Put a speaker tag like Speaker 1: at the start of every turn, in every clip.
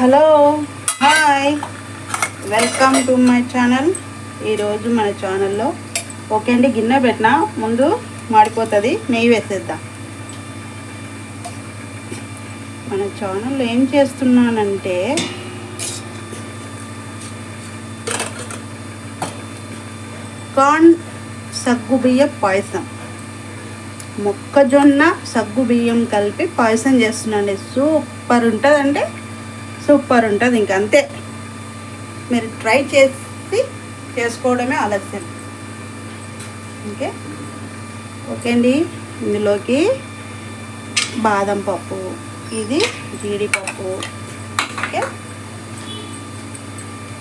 Speaker 1: Hello. Hi welcome to my channel ఈరోజు మన ఛానల్లో ఓకే అండి గిన్నె పెట్టిన ముందు మాడిపోతుంది నెయ్యి వేసేద్దాం. మన ఛానల్లో ఏం చేస్తున్నానంటే కార్న్ సగ్గుబియ్య పాయసం. మొక్కజొన్న సగ్గు బియ్యం కలిపి పాయసం చేస్తున్నాండి సూపర్ ఉంటుందండి. సూపర్ ఉంటుంది. ఇంక అంతే. మీరు ట్రై చేసి చేసుకోవడమే ఆలస్యం. ఓకే? ఓకే అండి. ఇందులోకి బాదం పప్పు ఇది జీడిపప్పు. ఓకే?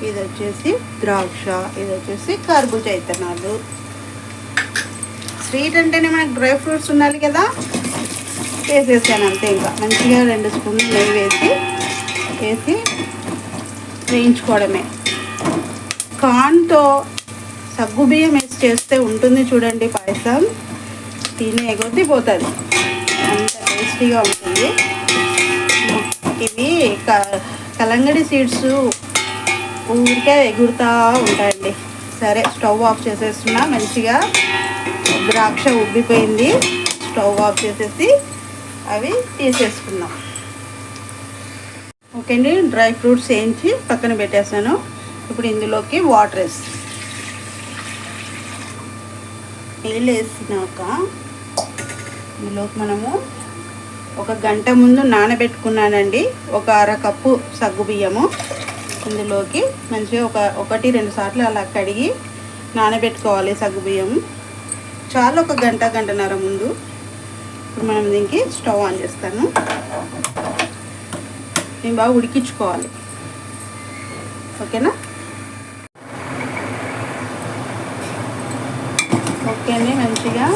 Speaker 1: ఇది వచ్చేసి ద్రాక్ష ఇది వచ్చేసి కర్బూజ ఇతనాలు స్వీట్ అంటేనే మనకు డ్రై ఫ్రూట్స్ ఉండాలి కదా? వేసేసాను అంతే ఇంకా. మంచిగా రెండు స్పూన్లు నెయ్యి వేసి వేసి వేయించుకోవడమే. కార్న్తో సగ్గు బియ్యం వేసి చేస్తే ఉంటుంది చూడండి పాయసం. తినే కొద్దీ పోతుంది. అంత టేస్టీగా ఉంటుంది. ఇవి క- కలంగడి సీడ్స్ ఊరికే ఎగురుతూ ఉంటాయండి. సరే స్టవ్ ఆఫ్ చేసేస్తున్నా మంచిగా. ద్రాక్ష ఉబ్బిపోయింది. స్టవ్ ఆఫ్ చేసేసి అవి తీసేసుకున్నాం ఓకే అండి డ్రై ఫ్రూట్స్ వేయించి పక్కన పెట్టేసాను. ఇప్పుడు ఇందులోకి వాటర్ వేసి. నీళ్ళు వేసినాక ఇందులోకి మనము ఒక గంట ముందు నానబెట్టుకున్నానండి. ఒక అర కప్పు సగ్గు బియ్యము. ఇందులోకి మంచిగా ఒక ఒకటి రెండు సార్లు అలా కడిగి నానబెట్టుకోవాలి సగ్గు బియ్యం చాలా ఒక గంట గంటన్నర ముందు. ఇప్పుడు మనం దీనికి స్టవ్ ఆన్ చేస్తాను. నేను బాగా ఉడికించుకోవాలి. ఓకేనా? ఓకే అండి మంచిగా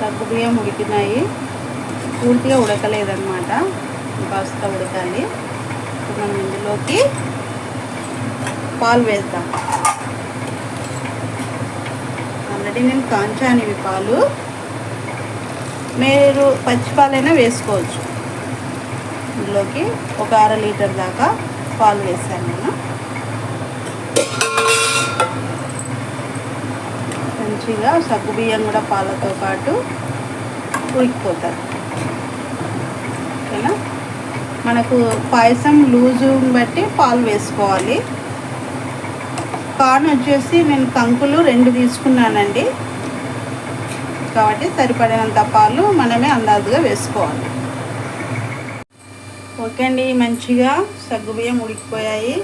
Speaker 1: తగ్గు బియ్యం ఉడికినాయి. పూర్తిగా ఉడకలేదన్నమాట. కాస్త ఉడకాలి. మనం ఇందులోకి పాలు వేద్దాం. ఆల్రెడీ నేను కాంచాను ఇవి పాలు. మీరు పచ్చి పాలైనా వేసుకోవచ్చు. ఇందులోకి ఒక అర లీటర్ దాకా పాలు వేసాను నేను. మంచిగా సగ్గు బియ్యం కూడా పాలతో పాటు ఉడికిపోతారు. ఓకేనా? మనకు పాయసం లూజు బట్టి పాలు వేసుకోవాలి. కార్న్ వచ్చేసి నేను కంకులు రెండు తీసుకున్నానండి. కాబట్టి సరిపడినంత పాలు మనమే అందాజుగా వేసుకోవాలి. ఓకే అండి మంచిగా సగ్గుబియ్యం ఉడికిపోయాయి.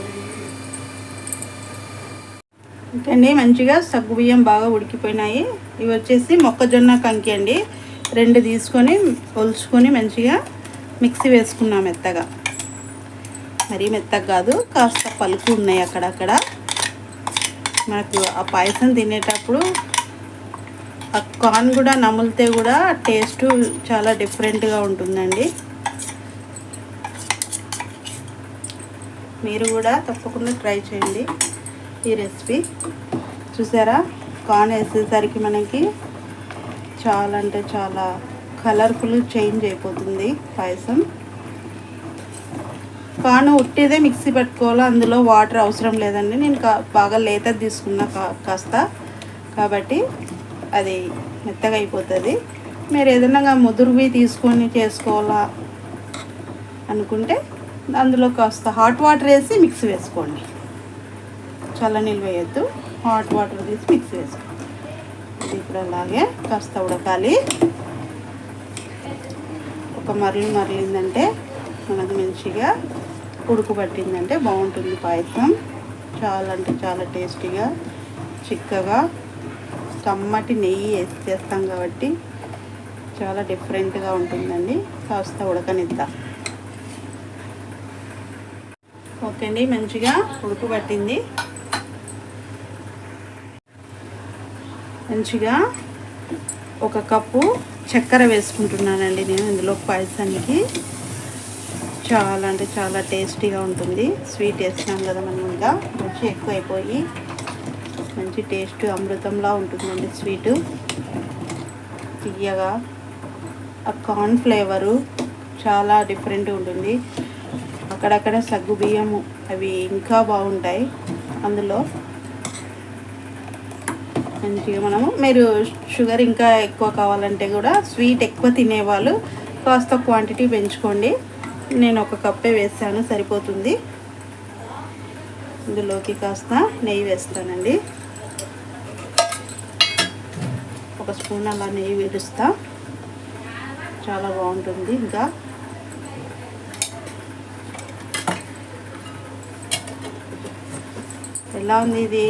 Speaker 1: ఓకే అండి మంచిగా సగ్గుబియ్యం బాగా ఉడికిపోయినాయి. ఇవి వచ్చేసి మొక్కజొన్న కంకి అండి. రెండు తీసుకొని ఒలుచుకొని మంచిగా మిక్సీ వేసుకున్నాం మెత్తగా. మరీ మెత్తగా కాదు కాస్త పలుకు ఉన్నాయి అక్కడక్కడ. మనకు ఆ పాయసం తినేటప్పుడు ఆ కార్న్ కూడా నములితే కూడా టేస్ట్ చాలా డిఫరెంట్గా ఉంటుందండి. మీరు కూడా తప్పకుండా ట్రై చేయండి ఈ రెసిపీ. చూసారా? కార్న్ వేసేసరికి మనకి చాలా అంటే చాలా కలర్ఫుల్ చేంజ్ అయిపోతుంది పాయసం. కాను ఉట్టిదే మిక్సీ పెట్టుకోవాలో? అందులో వాటర్ అవసరం లేదండి. నేను కా బాగా లేత తీసుకున్నా కా కాస్త. కాబట్టి అది మెత్తగా అయిపోతుంది. మీరు ఏదైనా ముదురువి తీసుకొని చేసుకోవాలా అనుకుంటే అందులో కాస్త హాట్ వాటర్ వేసి మిక్స్ వేసుకోండి. చల్ల నీళ్ళు వేయద్దు. హాట్ వాటర్ తీసి మిక్స్ వేసుకోండి. ఇప్పుడు అలాగే కాస్త ఉడకాలి. ఒక మరలు మరలిందంటే మనకు మంచిగా ఉడుకు పట్టిందంటే బాగుంటుంది పాయసం. చాలా అంటే చాలా టేస్టీగా చిక్కగా కమ్మటి నెయ్యి వేసి చేస్తాం కాబట్టి చాలా డిఫరెంట్గా ఉంటుందండి. కాస్త ఉడకనిద్దాం. ఓకే మంచిగా ఉడుకు పట్టింది. మంచిగా ఒక కప్పు చక్కెర వేసుకుంటున్నానండి నేను ఇందులో పాయసానికి. చాలా అంటే చాలా టేస్టీగా ఉంటుంది. స్వీట్ వేసినాం కదా మనం ఇంకా. మంచి ఎక్కువ అయిపోయి మంచి టేస్ట్ అమృతంలా ఉంటుందండి స్వీటు. తీయగా. ఆ కార్న్ ఫ్లేవరు చాలా డిఫరెంట్ ఉంటుంది. అక్కడక్కడ సగ్గు బియ్యము అవి ఇంకా బాగుంటాయి అందులో. మంచిగా మనము మీరు షుగర్ ఇంకా ఎక్కువ కావాలంటే కూడా స్వీట్ ఎక్కువ తినేవాళ్ళు కాస్త క్వాంటిటీ పెంచుకోండి. నేను ఒక కప్పే వేసాను సరిపోతుంది. ఇందులోకి కాస్త నెయ్యి వేస్తానండి. ఒక స్పూన్ అలా నెయ్యి విడుస్తా చాలా బాగుంటుంది ఇంకా. ఎలా ఉంది ఇది?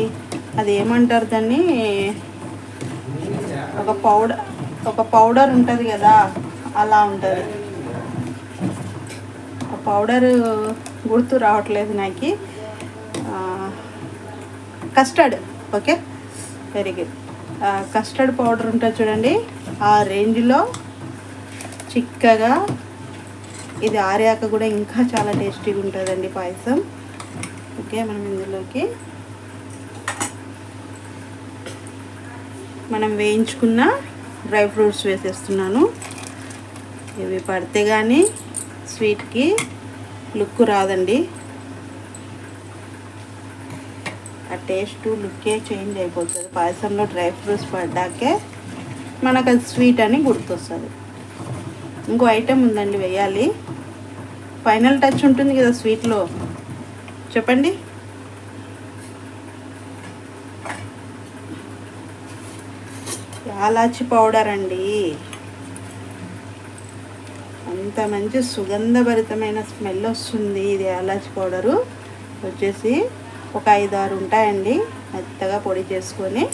Speaker 1: అది ఏమంటారు దాన్ని? ఒక పౌడర్ ఒక పౌడర్ ఉంటుంది కదా అలా ఉంటుంది. ఆ పౌడర్ గుర్తు రావట్లేదు నాకు. Custard okay? Very good. Custard powder ఉంటుంది చూడండి. ఆ రేంజ్లో చిక్కగా ఇది ఆర్యాక కూడా ఇంకా చాలా టేస్టీగా ఉంటుందండి పాయసం. ఓకే మనం ఇందులోకి మనం వేయించుకున్న డ్రై ఫ్రూట్స్ వేసేస్తున్నాను. ఇవి పడితే కానీ స్వీట్కి లుక్ రాదండి. ఆ టేస్ట్ లుక్కే చేంజ్ అయిపోతుంది. పాయసంలో డ్రై ఫ్రూట్స్ పడ్డాకే మనకు అది స్వీట్ అని గుర్తొస్తుంది. ఇంకో ఐటెం ఉందండి వేయాలి. ఫైనల్ టచ్ ఉంటుంది కదా స్వీట్లో. చెప్పండి. ఆలాచి పౌడర్ అండి. అంత మంచి సుగంధభరితమైన స్మెల్ వస్తుంది ఇది యాలాచి పౌడరు. వచ్చేసి ఒక ఐదు ఆరు ఉంటాయండి. మెత్తగా పొడి చేసుకొని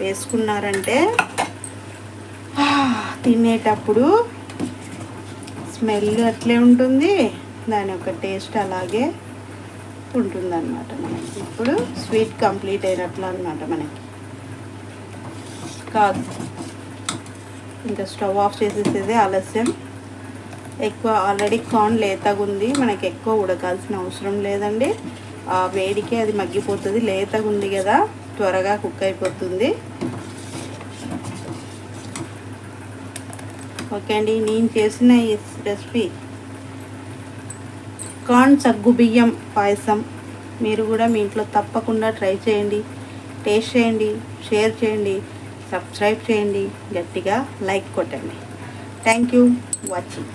Speaker 1: వేసుకున్నారంటే తినేటప్పుడు స్మెల్ అట్లే ఉంటుంది. దాని యొక్క టేస్ట్ అలాగే ఉంటుందన్నమాట మనకి. ఇప్పుడు స్వీట్ కంప్లీట్ అయినట్లు అనమాట మనకి. కాదు. ఇంకా స్టవ్ ఆఫ్ చేసేసేది ఆలస్యం. ఎక్కువ ఆల్రెడీ కార్న్ లేతగా ఉంది. మనకి ఎక్కువ ఉడకాల్సిన అవసరం లేదండి. ఆ వేడికి అది మగ్గిపోతుంది. లేతగా ఉంది కదా త్వరగా కుక్ అయిపోతుంది. ఓకే అండి నేను చేసిన ఈ రెసిపీ. కార్న్ సగ్గు బియ్యం పాయసం. మీరు కూడా మీ ఇంట్లో తప్పకుండా ట్రై చేయండి. టేస్ట్ చేయండి. షేర్ చేయండి. సబ్స్క్రైబ్ చేయండి గట్టిగా లైక్ కొట్టండి. Thank you watching